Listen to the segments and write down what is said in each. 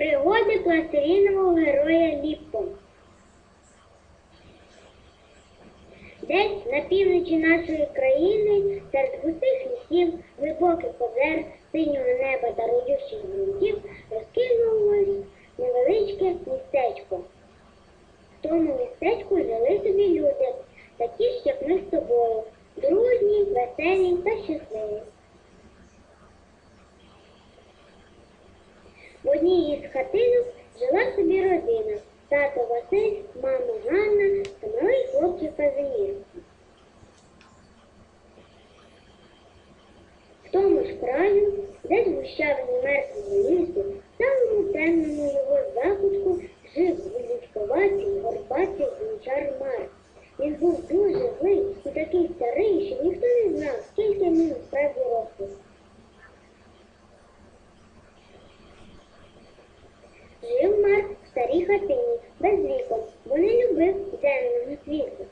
Пригоди пластилінового героя Ліппо. Десь на півночі нашої країни, серед густих лісів, глибоких озер, синього неба та родючих ґрунтів розкинулось невеличке містечко. В тому містечку жили собі люди, такі ж, як ми з тобою, дружні, веселі та щасливі. Одній із хатинок жила собі родина. Тато Василь, мама Ганна та малий хлопчик Казимір. В тому ж краю, де в гущавині мертвого лісу, в самому темному його закутку жив вузькуватий, горбатий гончар Марк. Він був дуже злий і такий старий, що ніхто не знав, скільки йому насправді років. Жив Марк в старій хатині, без вікон, бо не любив денного світу.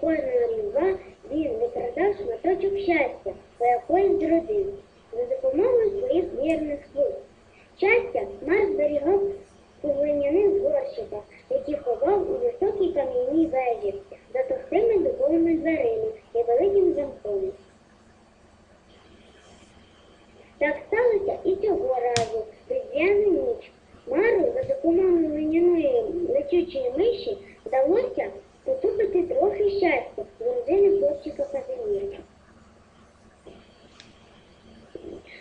Кожного різдва він викрадав шматочок щастя по якоїсь з родин за допомогою своїх вірних слуг. Щастя Марк зберігав у глиняних горщиках, які ховав у високій кам'яній вежі за товстими дубовими дверима і великим замком. Так сталося і цього разу, різдвяну ніч. Мару за допомогою летючої миші вдалося потупити трохи щастя з родини хлопчика Казиміра.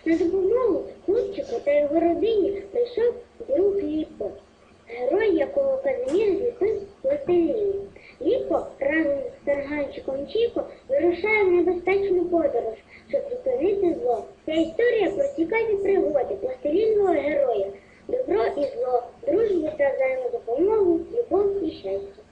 На допомогу хлопчику та його родині прийшов друг Ліпо, герой якого Казимір зліпив з. Ліпо разом з тарганчиком Чіко вирушає в небезпечну подорож, щоб зупинити зло. Ця історія про цікаві пригоди героя,